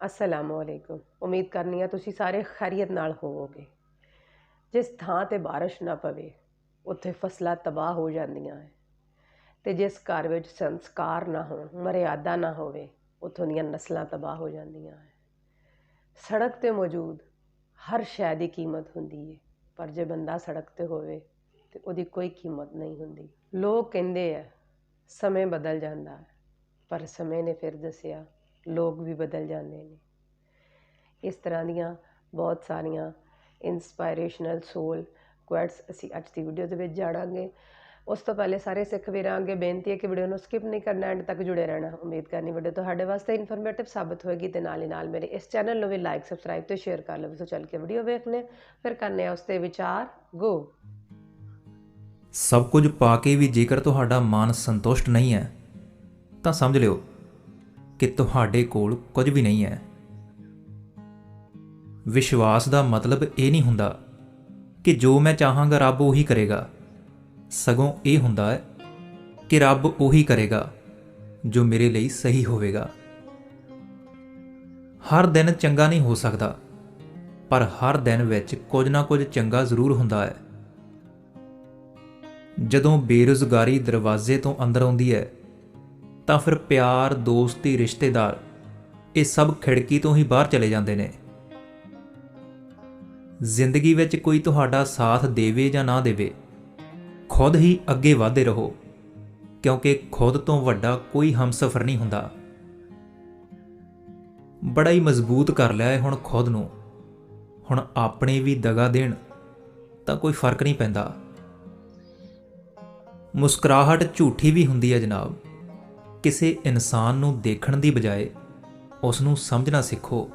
ਅਸਲਾਮੁ ਅਲੈਕੁਮ ਉਮੀਦ ਕਰਨੀ ਆ ਤੁਸੀਂ ਸਾਰੇ ਖੈਰੀਅਤ ਨਾਲ ਹੋਵੋਗੇ। ਜਿਸ ਥਾਂ ਤੇ ਬਾਰਿਸ਼ ਨਾ ਪਵੇ, ਉੱਥੇ ਫਸਲਾਂ ਤਬਾਹ ਹੋ ਜਾਂਦੀਆਂ ਹੈ ਤੇ ਜਿਸ ਘਰ ਵਿੱਚ ਸੰਸਕਾਰ ਨਾ ਹੋਣ, ਮਰਿਆਦਾ ਨਾ ਹੋਵੇ, ਉੱਥੋਂ ਦੀਆਂ ਨਸਲਾਂ ਤਬਾਹ ਹੋ ਜਾਂਦੀਆਂ ਹੈ ਸੜਕ ਤੇ ਮੌਜੂਦ ਹਰ ਸ਼ੈ ਦੀ ਕੀਮਤ ਹੁੰਦੀ ਹੈ ਪਰ ਜੇ ਬੰਦਾ ਸੜਕ ਤੇ ਹੋਵੇ, ਤੇ ਉਹਦੀ ਕੋਈ ਕੀਮਤ ਨਹੀਂ ਹੁੰਦੀ। ਲੋਕ ਕਹਿੰਦੇ ਆ ਸਮੇਂ ਬਦਲ ਜਾਂਦਾ ਹੈ ਪਰ ਸਮੇਂ ਨੇ ਫਿਰ ਦੱਸਿਆ ਲੋਕ ਵੀ ਬਦਲ ਜਾਂਦੇ ਨੇ। ਇਸ ਤਰ੍ਹਾਂ ਦੀਆਂ ਬਹੁਤ ਸਾਰੀਆਂ ਇਨਸਪਾਇਰੇਸ਼ਨਲ ਸੋਲ ਕੁਐਟਸ ਅਸੀਂ ਅੱਜ ਦੀ ਵੀਡੀਓ ਦੇ ਵਿੱਚ ਜਾਣਾਂਗੇ। ਉਸ ਤੋਂ ਪਹਿਲੇ ਸਾਰੇ ਸਿੱਖ ਵੀਰਾਂ ਅੱਗੇ ਬੇਨਤੀ ਹੈ ਕਿ ਵੀਡੀਓ ਨੂੰ ਸਕਿਪ ਨਹੀਂ ਕਰਨਾ ਐਂਡ ਤੱਕ ਜੁੜੇ ਰਹਿਣਾ। ਉਮੀਦ ਕਰਨੀ ਵੀਡੀਓ ਤੁਹਾਡੇ ਵਾਸਤੇ ਇਨਫੋਰਮੇਟਿਵ ਸਾਬਤ ਹੋਏਗੀ ਤੇ ਨਾਲ ਹੀ ਨਾਲ ਮੇਰੇ ਇਸ ਚੈਨਲ ਨੂੰ ਵੀ ਲਾਈਕ ਸਬਸਕ੍ਰਾਈਬ ਤੇ ਸ਼ੇਅਰ ਕਰ ਲਵੋ ਸੋ ਚੱਲ ਕੇ ਵੀਡੀਓ ਵੇਖਨੇ ਫਿਰ ਕਰਨੇ ਆ ਉਸ ਤੇ ਵਿਚਾਰ। ਗੋ ਸਭ ਕੁਝ ਪਾ ਕੇ ਵੀ ਜੇਕਰ ਤੁਹਾਡਾ ਮਨ ਸੰਤੁਸ਼ਟ ਨਹੀਂ ਹੈ, ਤਾਂ ਸਮਝ ਲਿਓ ਕਿ ਤੁਹਾਡੇ ਕੋਲ ਕੁਝ ਵੀ ਨਹੀਂ ਹੈ। ਵਿਸ਼ਵਾਸ ਦਾ ਮਤਲਬ ਇਹ ਨਹੀਂ ਹੁੰਦਾ ਕਿ ਜੋ ਮੈਂ ਚਾਹਾਂਗਾ ਰੱਬ ਉਹੀ ਕਰੇਗਾ। ਸਗੋਂ ਇਹ ਹੁੰਦਾ ਹੈ ਕਿ ਰੱਬ ਉਹੀ ਕਰੇਗਾ ਜੋ ਮੇਰੇ ਲਈ ਸਹੀ ਹੋਵੇਗਾ। ਹਰ ਦਿਨ ਚੰਗਾ ਨਹੀਂ ਹੋ ਸਕਦਾ, ਪਰ ਹਰ ਦਿਨ ਵਿੱਚ ਕੁਝ ਨਾ ਕੁਝ ਚੰਗਾ ਜ਼ਰੂਰ ਹੁੰਦਾ ਹੈ। ਜਦੋਂ ਬੇਰੁਜ਼ਗਾਰੀ ਦਰਵਾਜ਼ੇ ਤੋਂ ਅੰਦਰ ਆਉਂਦੀ ਹੈ ਤਾਂ ਫਿਰ ਪਿਆਰ, ਦੋਸਤੀ, ਰਿਸ਼ਤੇਦਾਰ, ਇਹ ਸਭ ਖਿੜਕੀ ਤੋਂ ਹੀ ਬਾਹਰ ਚਲੇ ਜਾਂਦੇ ਨੇ। ਜ਼ਿੰਦਗੀ ਵਿੱਚ ਕੋਈ ਤੁਹਾਡਾ ਸਾਥ ਦੇਵੇ ਜਾਂ ਨਾ ਦੇਵੇ, ਖੁਦ ਹੀ ਅੱਗੇ ਵਧਦੇ ਰਹੋ, ਕਿਉਂਕਿ ਖੁਦ ਤੋਂ ਵੱਡਾ ਕੋਈ ਹਮਸਫਰ ਨਹੀਂ ਹੁੰਦਾ। ਬੜਾ ਹੀ ਮਜ਼ਬੂਤ ਕਰ ਲਿਆ ਹੈ ਹੁਣ ਖੁਦ ਨੂੰ। ਹੁਣ ਆਪਣੇ ਵੀ ਦਗਾ ਦੇਣ ਤਾਂ ਕੋਈ ਫ਼ਰਕ ਨਹੀਂ ਪੈਂਦਾ। ਮੁਸਕਰਾਹਟ ਝੂਠੀ ਵੀ ਹੁੰਦੀ ਹੈ ਜਨਾਬ। ਕਿਸੇ ਇਨਸਾਨ ਨੂੰ ਦੇਖਣ ਦੀ ਬਜਾਏ ਉਸ ਨੂੰ ਸਮਝਣਾ ਸਿੱਖੋ।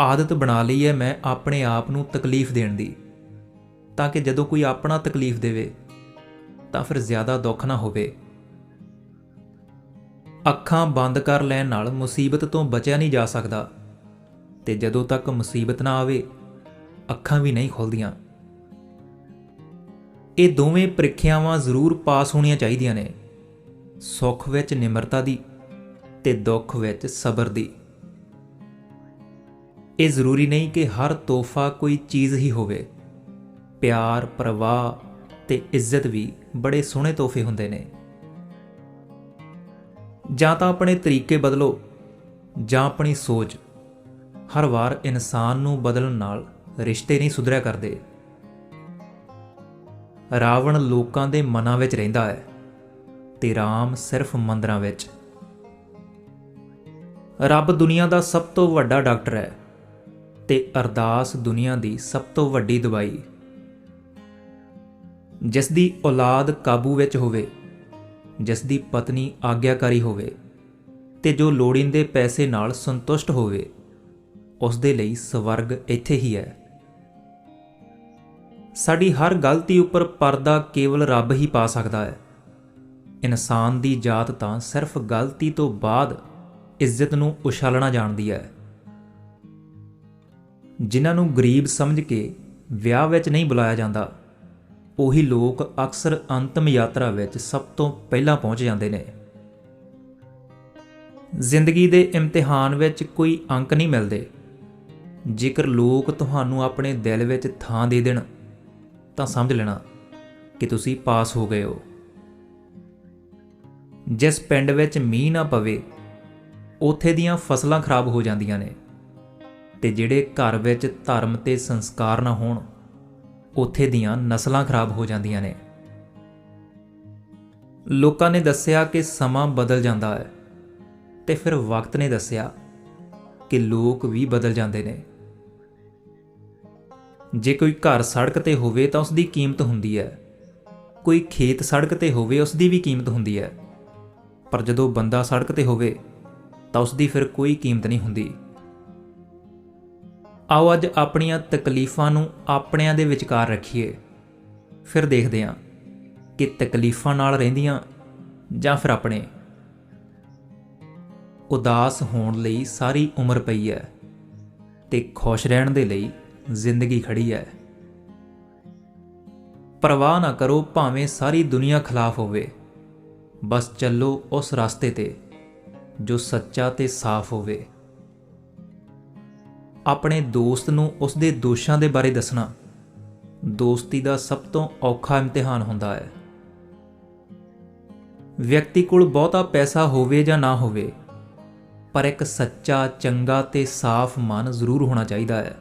ਆਦਤ ਬਣਾ ਲਈ ਹੈ ਮੈਂ ਆਪਣੇ ਆਪ ਨੂੰ ਤਕਲੀਫ ਦੇਣ ਦੀ। ਤਾਂ ਕਿ ਜਦੋਂ ਕੋਈ ਆਪਣਾ ਤਕਲੀਫ ਦੇਵੇ, ਤਾਂ ਫਿਰ ਜ਼ਿਆਦਾ ਦੁੱਖ ਨਾ ਹੋਵੇ। ਅੱਖਾਂ ਬੰਦ ਕਰ ਲੈਣ ਨਾਲ ਮੁਸੀਬਤ ਤੋਂ ਬਚਿਆ ਨਹੀਂ ਜਾ ਸਕਦਾ। ਤੇ ਜਦੋਂ ਤੱਕ ਮੁਸੀਬਤ ਨਾ ਆਵੇ, ਅੱਖਾਂ ਵੀ ਨਹੀਂ ਖੁੱਲਦੀਆਂ। ਇਹ ਦੋਵੇਂ ਪ੍ਰੀਖਿਆਵਾਂ ਜ਼ਰੂਰ ਪਾਸ ਹੋਣੀਆਂ ਚਾਹੀਦੀਆਂ ਨੇ। ਸੁੱਖ ਵਿੱਚ ਨਿਮਰਤਾ ਦੀ ਤੇ ਦੁੱਖ ਵਿੱਚ ਸਬਰ ਦੀ। ਇਹ ਜ਼ਰੂਰੀ ਨਹੀਂ ਕਿ ਹਰ ਤੋਹਫਾ ਕੋਈ ਚੀਜ਼ ਹੀ ਹੋਵੇ। ਪਿਆਰ, ਪ੍ਰਵਾਹ ਤੇ ਇੱਜ਼ਤ ਵੀ ਬੜੇ ਸੋਹਣੇ ਤੋਹਫੇ ਹੁੰਦੇ ਨੇ। ਜਾਂ ਤਾਂ ਆਪਣੇ ਤਰੀਕੇ ਬਦਲੋ, ਜਾਂ ਆਪਣੀ ਸੋਚ। ਹਰ ਵਾਰ ਇਨਸਾਨ ਨੂੰ ਬਦਲਣ ਨਾਲ ਰਿਸ਼ਤੇ ਨਹੀਂ ਸੁਧਰਿਆ ਕਰਦੇ। ਰਾਵਣ ਲੋਕਾਂ ਦੇ ਮਨਾਂ ਵਿੱਚ ਰਹਿੰਦਾ ਹੈ। ਤੇ ਰਾਮ ਸਿਰਫ ਮੰਦਰਾਂ ਵਿੱਚ। ਰੱਬ ਦੁਨੀਆ ਦਾ ਸਭ ਤੋਂ ਵੱਡਾ ਡਾਕਟਰ ਹੈ ਤੇ ਅਰਦਾਸ ਦੁਨੀਆ ਦੀ ਸਭ ਤੋਂ ਵੱਡੀ ਦਵਾਈ। ਜਿਸ ਦੀ ਔਲਾਦ ਕਾਬੂ ਵਿੱਚ ਹੋਵੇ, ਜਿਸ ਦੀ ਪਤਨੀ ਆਗਿਆਕਾਰੀ ਹੋਵੇ ਤੇ ਜੋ ਲੋੜੀਂਦੇ ਪੈਸੇ ਨਾਲ ਸੰਤੁਸ਼ਟ ਹੋਵੇ, ਉਸ ਦੇ ਲਈ ਸਵਰਗ ਇੱਥੇ ਹੀ ਹੈ। ਸਾਡੀ ਹਰ ਗਲਤੀ ਉੱਪਰ ਪਰਦਾ ਕੇਵਲ ਰੱਬ ਹੀ ਪਾ ਸਕਦਾ ਹੈ। ਇਨਸਾਨ ਦੀ ਜਾਤ ਤਾਂ ਸਿਰਫ ਗਲਤੀ ਤੋਂ ਬਾਅਦ ਇੱਜ਼ਤ ਨੂੰ ਉਛਾਲਣਾ ਜਾਣਦੀ ਹੈ। ਜਿਨ੍ਹਾਂ ਨੂੰ ਗਰੀਬ ਸਮਝ ਕੇ ਵਿਆਹ ਵਿੱਚ ਨਹੀਂ ਬੁਲਾਇਆ ਜਾਂਦਾ, ਉਹੀ ਲੋਕ ਅਕਸਰ ਅੰਤਮ ਯਾਤਰਾ ਵਿੱਚ ਸਭ ਤੋਂ ਪਹਿਲਾਂ ਪਹੁੰਚ ਜਾਂਦੇ ਨੇ। ਜ਼ਿੰਦਗੀ ਦੇ ਇਮਤਿਹਾਨ ਵਿੱਚ ਕੋਈ ਅੰਕ ਨਹੀਂ ਮਿਲਦੇ। ਜੇਕਰ ਲੋਕ ਤੁਹਾਨੂੰ ਆਪਣੇ ਦਿਲ ਵਿੱਚ ਥਾਂ ਦੇ ਦੇਣ, ਤਾਂ ਸਮਝ ਲੈਣਾ ਕਿ ਤੁਸੀਂ ਪਾਸ ਹੋ ਗਏ ਹੋ। ਜਿਸ ਪਿੰਡ ਵਿੱਚ ਮੀਂਹ ਨਾ ਪਵੇ, ਉੱਥੇ ਦੀਆਂ ਫਸਲਾਂ ਖਰਾਬ ਹੋ ਜਾਂਦੀਆਂ ਨੇ ਤੇ ਜਿਹੜੇ ਘਰ ਵਿੱਚ ਧਰਮ ਤੇ ਸੰਸਕਾਰ ਨਾ ਹੋਣ, ਉੱਥੇ ਦੀਆਂ ਨਸਲਾਂ ਖਰਾਬ ਹੋ ਜਾਂਦੀਆਂ ਨੇ। ਲੋਕਾਂ ਨੇ ਦੱਸਿਆ ਕਿ ਸਮਾਂ ਬਦਲ ਜਾਂਦਾ ਹੈ ਤੇ ਫਿਰ ਵਕਤ ਨੇ ਦੱਸਿਆ ਕਿ ਲੋਕ ਵੀ ਬਦਲ ਜਾਂਦੇ ਨੇ। ਜੇ ਕੋਈ ਘਰ ਸੜਕ ਤੇ ਹੋਵੇ ਤਾਂ ਉਸ ਦੀ ਕੀਮਤ ਹੁੰਦੀ ਹੈ। ਕੋਈ ਖੇਤ ਸੜਕ ਤੇ ਹੋਵੇ ਉਸ ਦੀ ਵੀ ਕੀਮਤ ਹੁੰਦੀ ਹੈ। ਪਰ ਜਦੋਂ ਬੰਦਾ ਸੜਕ ਤੇ ਹੋਵੇ, ਤਾਂ ਉਸ ਦੀ ਫਿਰ ਕੋਈ ਕੀਮਤ ਨਹੀਂ ਹੁੰਦੀ। ਆਓ ਅੱਜ ਆਪਣੀਆਂ ਤਕਲੀਫਾਂ ਨੂੰ ਆਪਣਿਆਂ ਦੇ ਵਿਚਕਾਰ ਰੱਖੀਏ। ਫਿਰ ਦੇਖਦੇ ਹਾਂ ਕਿ ਤਕਲੀਫਾਂ ਨਾਲ ਰਹਿੰਦੀਆਂ ਜਾਂ ਫਿਰ ਆਪਣੇ। ਉਦਾਸ ਹੋਣ ਲਈ ਸਾਰੀ ਉਮਰ ਪਈ ਹੈ ਤੇ ਖੁਸ਼ ਰਹਿਣ ਦੇ ਲਈ ਜ਼ਿੰਦਗੀ ਖੜੀ ਹੈ। ਪਰਵਾਹ ਨਾ ਕਰੋ ਭਾਵੇਂ ਸਾਰੀ ਦੁਨੀਆ ਖਿਲਾਫ ਹੋਵੇ। ਬਸ ਚੱਲੋ ਉਸ ਰਸਤੇ ਤੇ, ਜੋ ਸੱਚਾ ਤੇ ਸਾਫ਼ ਹੋਵੇ। ਆਪਣੇ ਦੋਸਤ ਨੂੰ ਉਸ ਦੇ ਦੋਸ਼ਾਂ ਦੇ ਬਾਰੇ ਦੱਸਣਾ ਦੋਸਤੀ ਦਾ ਸਭ ਤੋਂ ਔਖਾ ਇਮਤਿਹਾਨ ਹੁੰਦਾ ਹੈ। ਵਿਅਕਤੀ ਕੋਲ ਬਹੁਤਾ ਪੈਸਾ ਹੋਵੇ ਜਾਂ ਨਾ ਹੋਵੇ, ਪਰ ਇੱਕ ਸੱਚਾ, ਚੰਗਾ ਤੇ ਸਾਫ਼ ਮਨ ਜ਼ਰੂਰ ਹੋਣਾ ਚਾਹੀਦਾ ਹੈ।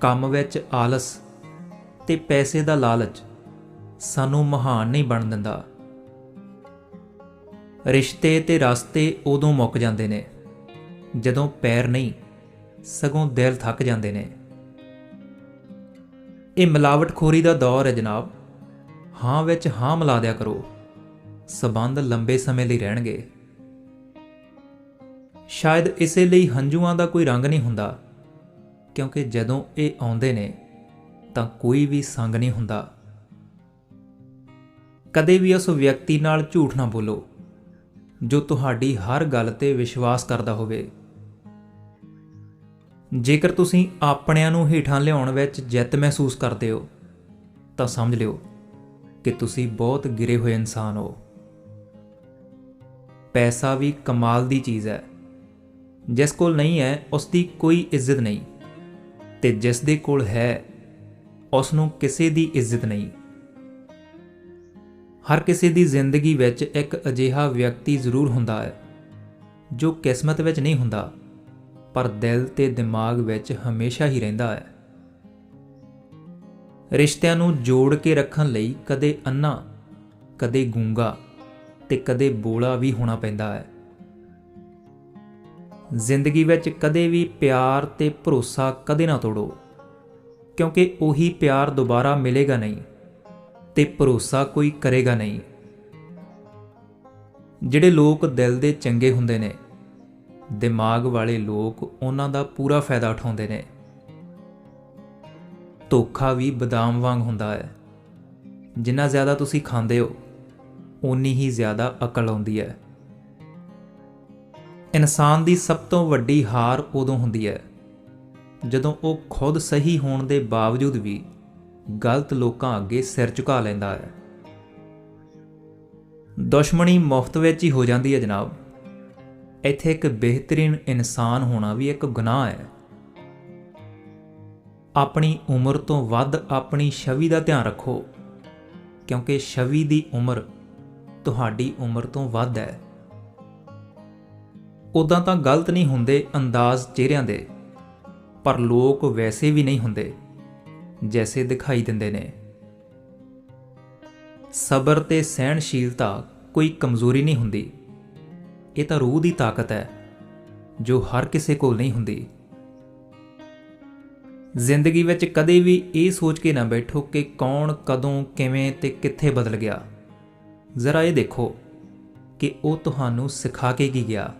ਕੰਮ ਵਿੱਚ ਆਲਸ ਤੇ ਪੈਸੇ ਦਾ ਲਾਲਚ ਸਾਨੂੰ ਮਹਾਨ ਨਹੀਂ ਬਣ ਦਿੰਦਾ। ਰਿਸ਼ਤੇ ਤੇ ਰਸਤੇ ਉਦੋਂ ਮੁੱਕ ਜਾਂਦੇ ਨੇ, ਜਦੋਂ ਪੈਰ ਨਹੀਂ, ਸਗੋਂ ਦਿਲ ਥੱਕ ਜਾਂਦੇ ਨੇ। ਇਹ ਮਿਲਾਵਟਖੋਰੀ ਦਾ ਦੌਰ ਹੈ ਜਨਾਬ। ਹਾਂ ਵਿੱਚ ਹਾਂ ਮਿਲਾ ਦਿਆ ਕਰੋ। ਸਬੰਧ ਲੰਬੇ ਸਮੇਂ ਲਈ ਰਹਿਣਗੇ। ਸ਼ਾਇਦ ਇਸੇ ਲਈ ਹੰਝੂਆਂ ਦਾ ਕੋਈ ਰੰਗ ਨਹੀਂ ਹੁੰਦਾ, ਕਿਉਂਕਿ ਜਦੋਂ ਇਹ ਆਉਂਦੇ ਨੇ, ਤਾਂ ਕੋਈ ਵੀ ਸੰਗ ਨਹੀਂ ਹੁੰਦਾ। ਕਦੇ ਵੀ ਉਸ ਵਿਅਕਤੀ ਨਾਲ ਝੂਠ ਨਾ ਬੋਲੋ, ਜੋ ਤੁਹਾਡੀ ਹਰ ਗੱਲ ਤੇ ਵਿਸ਼ਵਾਸ ਕਰਦਾ ਹੋਵੇ। ਜੇਕਰ ਤੁਸੀਂ ਆਪਣਿਆਂ ਨੂੰ ਹੀਠਾਂ ਲਿਆਉਣ ਵਿੱਚ ਜਿੱਤ ਮਹਿਸੂਸ ਕਰਦੇ ਹੋ, ਤਾਂ ਸਮਝ ਲਿਓ ਕਿ ਤੁਸੀਂ ਬਹੁਤ ਗਿਰੇ ਹੋਏ ਇਨਸਾਨ ਹੋ। ਪੈਸਾ ਵੀ ਕਮਾਲ ਦੀ ਚੀਜ਼ ਹੈ। ਜਿਸ ਕੋਲ ਨਹੀਂ ਹੈ, ਉਸ ਦੀ ਕੋਈ ਇੱਜ਼ਤ ਨਹੀਂ ਤੇ ਜਿਸ ਦੇ ਕੋਲ ਹੈ, ਉਸ ਨੂੰ ਕਿਸੇ ਦੀ ਇੱਜ਼ਤ ਨਹੀਂ। ਹਰ ਕਿਸੇ ਦੀ ਜ਼ਿੰਦਗੀ ਵਿੱਚ ਇੱਕ ਅਜਿਹਾ ਵਿਅਕਤੀ ਜ਼ਰੂਰ ਹੁੰਦਾ ਹੈ, ਜੋ ਕਿਸਮਤ ਵਿੱਚ ਨਹੀਂ ਹੁੰਦਾ, ਪਰ ਦਿਲ ਤੇ ਦਿਮਾਗ ਵਿੱਚ ਹਮੇਸ਼ਾ ਹੀ ਰਹਿੰਦਾ ਹੈ। ਰਿਸ਼ਤਿਆਂ ਨੂੰ ਜੋੜ ਕੇ ਰੱਖਣ ਲਈ ਕਦੇ ਅੰਨਾ, ਕਦੇ ਗੂੰਗਾ ਤੇ ਕਦੇ ਬੋਲਾ ਵੀ ਹੋਣਾ ਪੈਂਦਾ ਹੈ। ਜ਼ਿੰਦਗੀ ਵਿੱਚ ਕਦੇ ਵੀ ਪਿਆਰ ਤੇ ਭਰੋਸਾ ਕਦੇ ਨਾ ਤੋੜੋ, ਕਿਉਂਕਿ ਉਹੀ ਪਿਆਰ ਦੁਬਾਰਾ ਮਿਲੇਗਾ ਨਹੀਂ। ਤੇ ਭਰੋਸਾ ਕੋਈ ਕਰੇਗਾ ਨਹੀਂ। ਜਿਹੜੇ ਲੋਕ ਦਿਲ ਦੇ ਚੰਗੇ ਹੁੰਦੇ ਨੇ, ਦਿਮਾਗ ਵਾਲੇ ਲੋਕ ਉਹਨਾਂ ਦਾ ਪੂਰਾ ਫਾਇਦਾ ਉਠਾਉਂਦੇ ਨੇ। ਧੋਖਾ ਵੀ ਬਦਾਮ ਵਾਂਗ ਹੁੰਦਾ ਹੈ। ਜਿੰਨਾ ਜ਼ਿਆਦਾ ਤੁਸੀਂ ਖਾਂਦੇ ਹੋ, ਓਨੀ ਹੀ ਜ਼ਿਆਦਾ ਅਕਲ ਆਉਂਦੀ ਹੈ। ਇਨਸਾਨ ਦੀ ਸਭ ਤੋਂ ਵੱਡੀ ਹਾਰ ਉਦੋਂ ਹੁੰਦੀ ਹੈ, ਜਦੋਂ ਉਹ ਖੁਦ ਸਹੀ ਹੋਣ ਦੇ ਬਾਵਜੂਦ ਵੀ ਗਲਤ ਲੋਕਾਂ ਅੱਗੇ ਸਿਰ ਝੁਕਾ ਲੈਂਦਾ ਹੈ। ਦੁਸ਼ਮਣੀ ਮੁਫਤ ਵਿੱਚ ਹੀ ਹੋ ਜਾਂਦੀ ਹੈ ਜਨਾਬ। ਇੱਥੇ ਇੱਕ ਬਿਹਤਰੀਨ ਇਨਸਾਨ ਹੋਣਾ ਵੀ ਇੱਕ ਗੁਨਾਹ ਹੈ। ਆਪਣੀ ਉਮਰ ਤੋਂ ਵੱਧ ਆਪਣੀ ਛਵੀ ਦਾ ਧਿਆਨ ਰੱਖੋ, ਕਿਉਂਕਿ ਛਵੀ ਦੀ ਉਮਰ ਤੁਹਾਡੀ ਉਮਰ ਤੋਂ ਵੱਧ ਹੈ। ਉਦਾਂ ਤਾਂ ਗਲਤ ਨਹੀਂ ਹੁੰਦੇ ਅੰਦਾਜ਼ ਚਿਹਰਿਆਂ ਦੇ, ਪਰ ਲੋਕ ਵੈਸੇ ਵੀ ਨਹੀਂ ਹੁੰਦੇ। ਜੈਸੇ ਦਿਖਾਈ ਦਿੰਦੇ ਨੇ। ਸਬਰ ਤੇ ਸਹਿਣਸ਼ੀਲਤਾ ਕੋਈ ਕਮਜ਼ੋਰੀ ਨਹੀਂ ਹੁੰਦੀ। ਇਹ ਤਾਂ ਰੂਹ ਦੀ ਤਾਕਤ ਹੈ, ਜੋ ਹਰ ਕਿਸੇ ਕੋਲ ਨਹੀਂ ਹੁੰਦੀ। ਜ਼ਿੰਦਗੀ ਵਿੱਚ ਕਦੇ ਵੀ ਇਹ ਸੋਚ ਕੇ ਨਾ ਬੈਠੋ ਕਿ ਕੌਣ ਕਦੋਂ, ਕਿਵੇਂ ਤੇ ਕਿੱਥੇ ਬਦਲ ਗਿਆ। ਜ਼ਰਾ ਇਹ ਦੇਖੋ ਕਿ ਉਹ ਤੁਹਾਨੂੰ ਸਿਖਾ ਕੇ ਕੀ ਗਿਆ।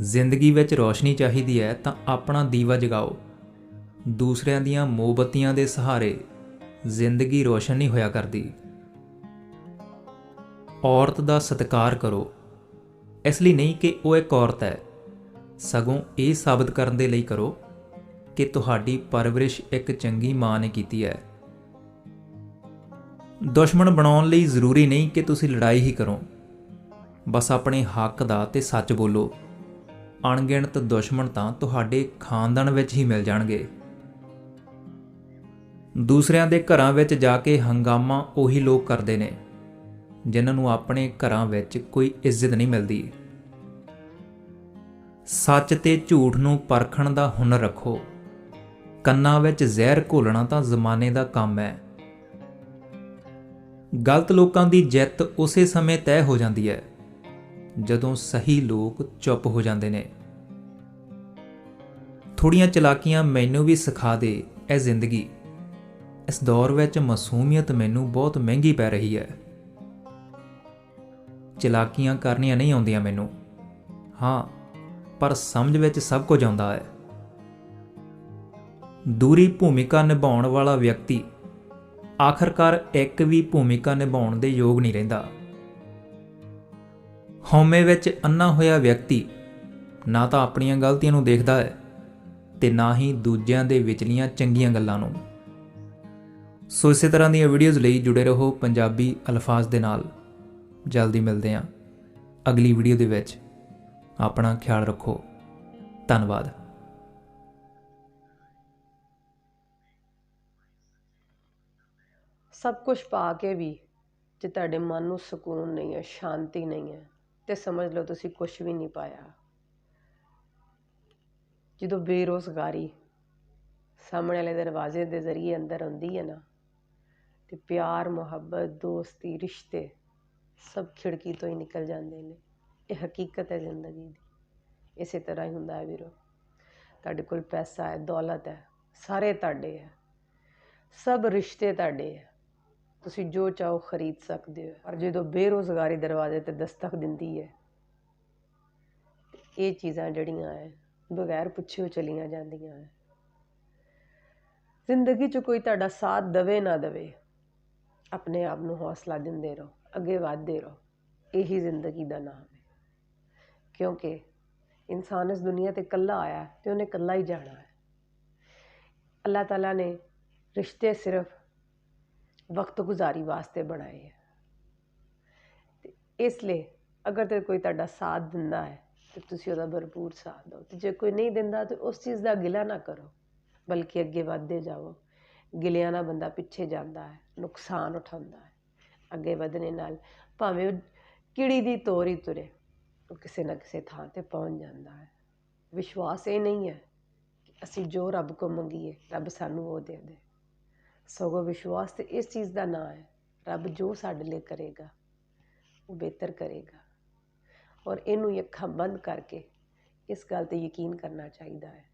ਜ਼ਿੰਦਗੀ ਵਿੱਚ ਰੋਸ਼ਨੀ ਚਾਹੀਦੀ ਹੈ ਤਾਂ ਆਪਣਾ ਦੀਵਾ ਜਗਾਓ। ਦੂਸਰਿਆਂ ਦੀਆਂ ਮੋਮਬੱਤੀਆਂ ਦੇ ਸਹਾਰੇ ਜ਼ਿੰਦਗੀ ਰੋਸ਼ਨ ਨਹੀਂ ਹੋਇਆ ਕਰਦੀ। ਔਰਤ ਦਾ ਸਤਿਕਾਰ ਕਰੋ। ਇਸ ਲਈ ਨਹੀਂ ਕਿ ਉਹ ਇੱਕ ਔਰਤ ਹੈ। ਸਗੋਂ ਇਹ ਸਾਬਤ ਕਰਨ ਦੇ ਲਈ ਕਰੋ ਕਿ ਤੁਹਾਡੀ ਪਰਵਰਿਸ਼ ਇੱਕ ਚੰਗੀ ਮਾਂ ਨੇ ਕੀਤੀ ਹੈ। ਦੁਸ਼ਮਣ ਬਣਾਉਣ ਲਈ ਜ਼ਰੂਰੀ ਨਹੀਂ ਕਿ ਤੁਸੀਂ ਲੜਾਈ ਹੀ ਕਰੋ। ਬਸ ਆਪਣੇ ਹੱਕ ਦਾ ਤੇ ਸੱਚ ਬੋਲੋ। ਅਣਗਿਣਤ ਦੁਸ਼ਮਣ ਤਾਂ ਤੁਹਾਡੇ ਖਾਨਦਾਨ ਵਿੱਚ ਹੀ ਮਿਲ ਜਾਣਗੇ। ਦੂਸਰਿਆਂ ਦੇ ਘਰਾਂ ਵਿੱਚ ਜਾ ਕੇ ਹੰਗਾਮਾ ਉਹੀ ਲੋਕ ਕਰਦੇ ਨੇ, ਜਿਨ੍ਹਾਂ ਨੂੰ ਆਪਣੇ ਘਰਾਂ ਵਿੱਚ ਕੋਈ ਇੱਜ਼ਤ ਨਹੀਂ ਮਿਲਦੀ। ਸੱਚ ਤੇ ਝੂਠ ਨੂੰ ਪਰਖਣ ਦਾ ਹੁਨਰ ਰੱਖੋ। ਕੰਨਾਂ ਵਿੱਚ ਜ਼ਹਿਰ ਘੋਲਣਾ ਤਾਂ ਜ਼ਮਾਨੇ ਦਾ ਕੰਮ ਹੈ। ਗਲਤ ਲੋਕਾਂ ਦੀ ਜਿੱਤ ਉਸੇ ਸਮੇਂ ਤੈਅ ਹੋ ਜਾਂਦੀ ਹੈ, ਜਦੋਂ ਸਹੀ ਲੋਕ ਚੁੱਪ ਹੋ ਜਾਂਦੇ ਨੇ। ਥੋੜੀਆਂ ਚਲਾਕੀਆਂ ਮੈਨੂੰ ਵੀ ਸਿਖਾ ਦੇ, ਇਹ ਜ਼ਿੰਦਗੀ। ਇਸ ਦੌਰ ਵਿੱਚ ਮਾਸੂਮੀਅਤ ਮੈਨੂੰ ਬਹੁਤ ਮਹਿੰਗੀ ਪੈ ਰਹੀ ਹੈ। ਚਲਾਕੀਆਂ ਕਰਨੀਆਂ ਨਹੀਂ ਆਉਂਦੀਆਂ ਮੈਨੂੰ। ਹਾਂ, ਪਰ ਸਮਝ ਵਿੱਚ ਸਭ ਕੁਝ ਆਉਂਦਾ ਹੈ। ਦੂਰੀ ਭੂਮਿਕਾ ਨਿਭਾਉਣ ਵਾਲਾ ਵਿਅਕਤੀ ਆਖਰਕਾਰ ਇੱਕ ਵੀ ਭੂਮਿਕਾ ਨਿਭਾਉਣ ਦੇ ਯੋਗ ਨਹੀਂ ਰਹਿੰਦਾ। ਹਉਮੈ ਵਿੱਚ ਅੰਨਾ ਹੋਇਆ ਵਿਅਕਤੀ ਨਾ ਤਾਂ ਆਪਣੀਆਂ ਗਲਤੀਆਂ ਨੂੰ ਦੇਖਦਾ ਹੈ ਤੇ ਨਾ ਹੀ ਦੂਜਿਆਂ ਦੇ ਵਿਚਲੀਆਂ ਚੰਗੀਆਂ ਗੱਲਾਂ ਨੂੰ। ਸੋ ਇਸੇ ਤਰ੍ਹਾਂ ਦੀਆਂ ਵੀਡੀਓਜ਼ ਲਈ ਜੁੜੇ ਰਹੋ ਪੰਜਾਬੀ ਅਲਫਾਜ਼ ਦੇ ਨਾਲ। ਜਲਦੀ ਮਿਲਦੇ ਹਾਂ ਅਗਲੀ ਵੀਡੀਓ ਦੇ ਵਿੱਚ। ਆਪਣਾ ਖਿਆਲ ਰੱਖੋ। ਧੰਨਵਾਦ। ਸਭ ਕੁਝ ਪਾ ਕੇ ਵੀ ਜੇ ਤੁਹਾਡੇ ਮਨ ਨੂੰ ਸਕੂਨ ਨਹੀਂ ਹੈ, ਸ਼ਾਂਤੀ ਨਹੀਂ ਹੈ, ਤੇ ਸਮਝ ਲਓ ਤੁਸੀਂ ਕੁਝ ਵੀ ਨਹੀਂ ਪਾਇਆ। ਜਦੋਂ ਬੇਰੋਜ਼ਗਾਰੀ ਸਾਹਮਣੇ ਵਾਲੇ ਦਰਵਾਜ਼ੇ ਦੇ ਜ਼ਰੀਏ ਅੰਦਰ ਆਉਂਦੀ ਹੈ ਨਾ ਅਤੇ ਪਿਆਰ, ਮੁਹੱਬਤ, ਦੋਸਤੀ, ਰਿਸ਼ਤੇ ਸਭ ਖਿੜਕੀ ਤੋਂ ਹੀ ਨਿਕਲ ਜਾਂਦੇ ਨੇ। ਇਹ ਹਕੀਕਤ ਹੈ ਜ਼ਿੰਦਗੀ ਦੀ। ਇਸੇ ਤਰ੍ਹਾਂ ਹੀ ਹੁੰਦਾ ਹੈ ਵੀਰੋ। ਤੁਹਾਡੇ ਕੋਲ ਪੈਸਾ ਹੈ, ਦੌਲਤ ਹੈ, ਸਾਰੇ ਤੁਹਾਡੇ ਹੈ। ਸਭ ਰਿਸ਼ਤੇ ਤੁਹਾਡੇ ਹੈ। ਤੁਸੀਂ ਜੋ ਚਾਹੋ ਖਰੀਦ ਸਕਦੇ ਹੋ। ਪਰ ਜਦੋਂ ਬੇਰੋਜ਼ਗਾਰੀ ਦਰਵਾਜ਼ੇ ਤੇ ਦਸਤਕ ਦਿੰਦੀ ਹੈ, ਇਹ ਚੀਜ਼ਾਂ ਜਿਹੜੀਆਂ ਹੈ, ਬਗੈਰ ਪੁੱਛੇ ਚਲੀਆਂ ਜਾਂਦੀਆਂ ਹੈ। ਜ਼ਿੰਦਗੀ 'ਚ ਕੋਈ ਤੁਹਾਡਾ ਸਾਥ ਦਵੇ ਨਾ ਦਵੇ ਆਪਣੇ ਆਪ ਨੂੰ ਹੌਸਲਾ ਦਿੰਦੇ ਰਹੋ, ਅੱਗੇ ਵਧਦੇ ਰਹੋ। ਇਹੀ ਜ਼ਿੰਦਗੀ ਦਾ ਨਾਮ ਹੈ। ਕਿਉਂਕਿ ਇਨਸਾਨ ਇਸ ਦੁਨੀਆ ਤੇ ਇਕੱਲਾ ਆਇਆ ਅਤੇ ਉਹਨੇ ਇਕੱਲਾ ਹੀ ਜਾਣਾ ਹੈ। ਅੱਲਾਹ ਤਾਲਾ ਨੇ ਰਿਸ਼ਤੇ ਸਿਰਫ ਵਕਤ ਗੁਜ਼ਾਰੀ ਵਾਸਤੇ ਬਣਾਏ ਹੈ। ਇਸ ਲਈ ਅਗਰ ਤੇ ਕੋਈ ਤੁਹਾਡਾ ਸਾਥ ਦਿੰਦਾ ਹੈ, ਤੇ ਤੁਸੀਂ ਉਹਦਾ ਭਰਪੂਰ ਸਾਥ ਦਿਓ। ਤੇ ਜੇ ਕੋਈ ਨਹੀਂ ਦਿੰਦਾ, ਤੇ ਉਸ ਚੀਜ਼ ਦਾ ਗਿਲਾ ਨਾ ਕਰੋ, ਬਲਕਿ ਅੱਗੇ ਵਧਦੇ ਜਾਓ ਗਿਲਿਆਂ ਨਾਲ ਬੰਦਾ ਪਿੱਛੇ ਜਾਂਦਾ ਹੈ, ਨੁਕਸਾਨ ਉਠਾਉਂਦਾ ਹੈ, ਅੱਗੇ ਵਧਣੇ ਨਾਲ, ਭਾਵੇਂ ਉਹ ਕੀੜੀ ਦੀ ਤੋਰ ਹੀ ਤੁਰੇ, ਉਹ ਕਿਸੇ ਨਾ ਕਿਸੇ ਥਾਂ ਤੇ ਪਹੁੰਚ ਜਾਂਦਾ ਹੈ। ਵਿਸ਼ਵਾਸ ਇਹ ਨਹੀਂ ਹੈ ਕਿ ਅਸੀਂ ਜੋ ਰੱਬ ਕੋ ਮੰਗੀਏ, ਰੱਬ ਸਾਨੂੰ ਉਹ ਦੇ ਦੇ। ਸਗੋਂ ਵਿਸ਼ਵਾਸ ਤੇ ਇਸ ਚੀਜ਼ ਦਾ ਨਾਂ ਹੈ, ਰੱਬ ਜੋ ਸਾਡੇ ਲਈ ਕਰੇਗਾ, ਉਹ ਬਿਹਤਰ ਕਰੇਗਾ। ਔਰ ਇਹਨੂੰ ਹੀ ਅੱਖਾਂ ਬੰਦ ਕਰਕੇ ਇਸ ਗੱਲ ਤੇ ਯਕੀਨ ਕਰਨਾ ਚਾਹੀਦਾ ਹੈ।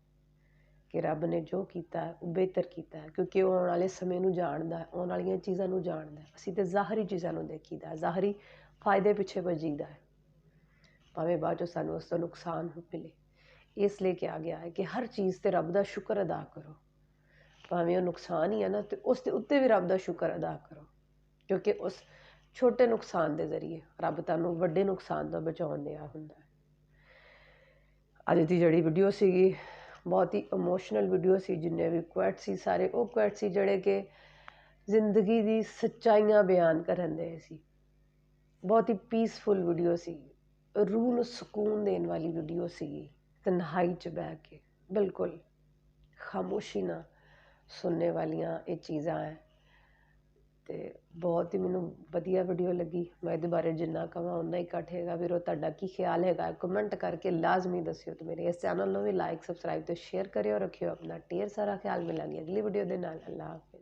ਕਿ ਰੱਬ ਨੇ ਜੋ ਕੀਤਾ ਉਹ ਬਿਹਤਰ ਕੀਤਾ ਹੈ, ਕਿਉਂਕਿ ਉਹ ਆਉਣ ਵਾਲੇ ਸਮੇਂ ਨੂੰ ਜਾਣਦਾ ਆਉਣ ਵਾਲੀਆਂ ਚੀਜ਼ਾਂ ਨੂੰ ਜਾਣਦਾ ਅਸੀਂ ਤਾਂ ਜ਼ਾਹਰੀ ਚੀਜ਼ਾਂ ਨੂੰ ਦੇਖੀਦਾ ਹੈ, ਜ਼ਾਹਰੀ ਫਾਇਦੇ ਪਿੱਛੇ ਭੱਜੀਦਾ ਭਾਵੇਂ ਬਾਅਦ ਚੋਂ ਸਾਨੂੰ ਉਸ ਤੋਂ ਨੁਕਸਾਨ ਮਿਲੇ। ਇਸ ਲਈ ਕਿਹਾ ਗਿਆ ਹੈ ਕਿ ਹਰ ਚੀਜ਼ ਤੇ ਰੱਬ ਦਾ ਸ਼ੁਕਰ ਅਦਾ ਕਰੋ। ਭਾਵੇਂ ਉਹ ਨੁਕਸਾਨ ਹੀ ਹੈ ਨਾ, ਤੇ ਉਸ ਦੇ ਉੱਤੇ ਵੀ ਰੱਬ ਦਾ ਸ਼ੁਕਰ ਅਦਾ ਕਰੋ, ਕਿਉਂਕਿ ਉਸ ਛੋਟੇ ਨੁਕਸਾਨ ਦੇ ਜ਼ਰੀਏ ਰੱਬ ਤੁਹਾਨੂੰ ਵੱਡੇ ਨੁਕਸਾਨ ਤੋਂ ਬਚਾਉਣ ਦਿਆ ਹੁੰਦਾ ਹੈ। ਅੱਜ ਦੀ ਜਿਹੜੀ ਵੀਡੀਓ ਸੀਗੀ ਬਹੁਤ ਹੀ ਇਮੋਸ਼ਨਲ ਵੀਡੀਓ ਸੀ, ਜਿੰਨੇ ਵੀ ਕੁਐਟ ਸੀ ਸਾਰੇ, ਉਹ ਕੁਐਟ ਸੀ ਜਿਹੜੇ ਕਿ ਜ਼ਿੰਦਗੀ ਦੀ ਸੱਚਾਈਆਂ ਬਿਆਨ ਕਰਨ ਦੇ ਸੀ। ਬਹੁਤ ਹੀ ਪੀਸਫੁਲ ਵੀਡੀਓ ਸੀ, ਰੂਹ ਨੂੰ ਸਕੂਨ ਦੇਣ ਵਾਲੀ ਵੀਡੀਓ ਸੀਗੀ ਤਨਹਾਈ 'ਚ ਬਹਿ ਕੇ, ਬਿਲਕੁਲ ਖਾਮੋਸ਼ੀ ਨਾਲ ਸੁਣਨੇ ਵਾਲੀਆਂ ਇਹ ਚੀਜ਼ਾਂ ਹੈ ਅਤੇ ਬਹੁਤ ਹੀ ਮੈਨੂੰ ਵਧੀਆ ਵੀਡੀਓ ਲੱਗੀ। ਮੈਂ ਇਹਦੇ ਬਾਰੇ ਜਿੰਨਾ ਕਹਾਂ ਉਨਾ ਹੀ ਘੱਟ ਹੈਗਾ। ਵੀਰੋ, ਤੁਹਾਡਾ ਕੀ ਖਿਆਲ ਹੈਗਾ? ਕਮੈਂਟ ਕਰਕੇ ਲਾਜ਼ਮੀ ਦੱਸਿਓ ਅਤੇ ਮੇਰੇ ਇਸ ਚੈਨਲ ਨੂੰ ਵੀ ਲਾਈਕ ਸਬਸਕ੍ਰਾਈਬ ਅਤੇ ਸ਼ੇਅਰ ਕਰਿਓ। ਰੱਖਿਓ ਆਪਣਾ। ਢੇਰ ਸਾਰਾ ਖਿਆਲ ਮਿਲਾਂਗੇ ਅਗਲੀ ਵੀਡੀਓ ਦੇ ਨਾਲ। ਅੱਲਾ ਹਾਫਿਜ਼।